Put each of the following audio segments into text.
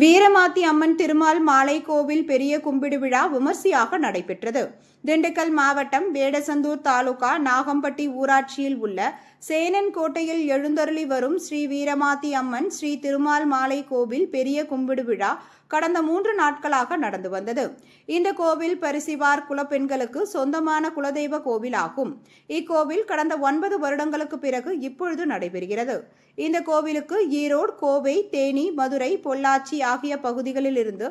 வீரமாத்தி அம்மன் திருமால் மாலை கோவில் பெரிய கும்பிடு விழா விமர்சையாக நடைபெற்றது. திண்டுக்கல் மாவட்டம் வேடசந்தூர் தாலுகா நாகம்பட்டி ஊராட்சியில் உள்ள சேனன் கோட்டையில் எழுந்தருளி வரும் ஸ்ரீ வீரமாத்தி அம்மன் ஸ்ரீ திருமால் மாலை கோவில் பெரிய கும்பிடு விழா கடந்த மூன்று நாட்களாக நடந்து வந்தது. இந்த கோவில் பரிசிவார் குலப்பெண்களுக்கு சொந்தமான குலதெய்வ கோவிலாகும். இக்கோவில் கடந்த ஒன்பது வருடங்களுக்கு பிறகு இப்பொழுது நடைபெறுகிறது. இந்த கோவிலுக்கு ஈரோடு கோவை தேனி மதுரை பொள்ளாச்சி ஆகிய பகுதிகளில் இருந்து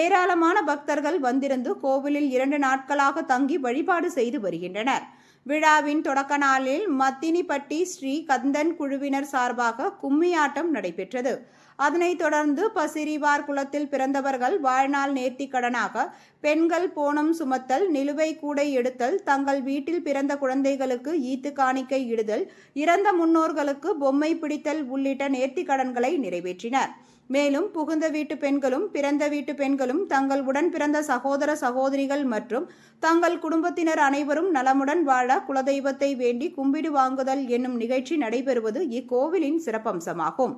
ஏராளமான பக்தர்கள் வந்திருந்து கோவிலில் இரண்டு நாட்களாக தங்கி வழிபாடு செய்து வருகின்றனர். விழாவின் தொடக்க நாளில் மத்தினிப்பட்டி ஸ்ரீ கந்தன் குழுவினர் சார்பாக கும்மியாட்டம் நடைபெற்றது. அதனைத் தொடர்ந்து பசிரிவார் குலத்தில் பிறந்தவர்கள் வாழ்நாள் நேர்த்திக்கடனாக பெண்கள் போனம் சுமத்தல் நிலுவை கூடை எடுத்தல் தங்கள் வீட்டில் பிறந்த குழந்தைகளுக்கு ஈத்து காணிக்கை இடுதல் இறந்த முன்னோர்களுக்கு பொம்மை பிடித்தல் உள்ளிட்ட நேர்த்திக்கடன்களை நிறைவேற்றினர். மேலும் புகுந்த வீட்டு பெண்களும் பிறந்த வீட்டு பெண்களும் தங்கள் உடன் பிறந்த சகோதர சகோதரிகள் மற்றும் தங்கள் குடும்பத்தினர் அனைவரும் நலமுடன் வாழ குலதெய்வத்தை வேண்டி கும்பிடு வாங்குதல் என்னும் நிகழ்ச்சி நடைபெறுவது இக்கோவிலின் சிறப்பம்சமாகும்.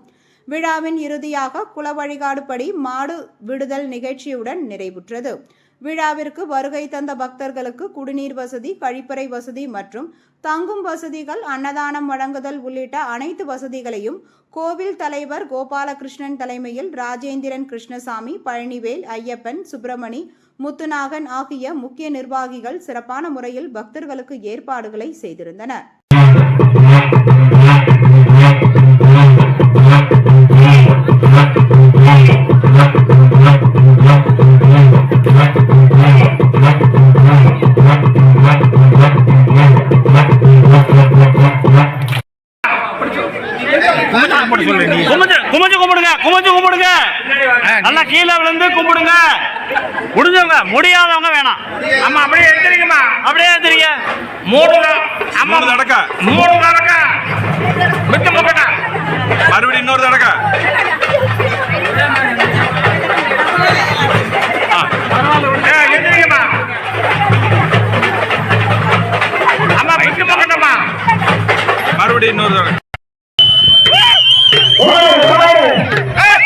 விழாவின் இறுதியாக குல வழிகாடுபடி மாடு விடுதல் நிகழ்ச்சியுடன் நிறைவுற்றது. விழாவிற்கு வருகை தந்த பக்தர்களுக்கு குடிநீர் வசதி கழிப்பறை வசதி மற்றும் தங்கும் வசதிகள் அன்னதானம் வழங்குதல் உள்ளிட்ட அனைத்து வசதிகளையும் கோவில் தலைவர் கோபாலகிருஷ்ணன் தலைமையில் ராஜேந்திரன் கிருஷ்ணசாமி பழனிவேல் ஐயப்பன் சுப்பிரமணி முத்துநாகன் ஆகிய முக்கிய நிர்வாகிகள் சிறப்பான முறையில் பக்தர்களுக்கு ஏற்பாடுகளை செய்திருந்தனர். குமிஞ்சு குமிஞ்சு கும்பிடுங்க குமிஞ்சு கும்பிடுங்க. நல்லா கீழே விழுந்து கும்பிடுங்க. முடிஞ்சவங்க முடியாதவங்க வேணாம். ஆமா அப்படியே எடுத்துருங்கம்மா அப்படியே தெரியுங்க மூணு அம்மா மூணு தடக்க. மூணு தடக்க. மிச்சம் போட்டா மறுபடியும் இன்னொரு தடக்க. எடுத்துருங்கம்மா அம்மா மிச்சம் போட்டம்மா மறுபடியும் இன்னொரு ஏய்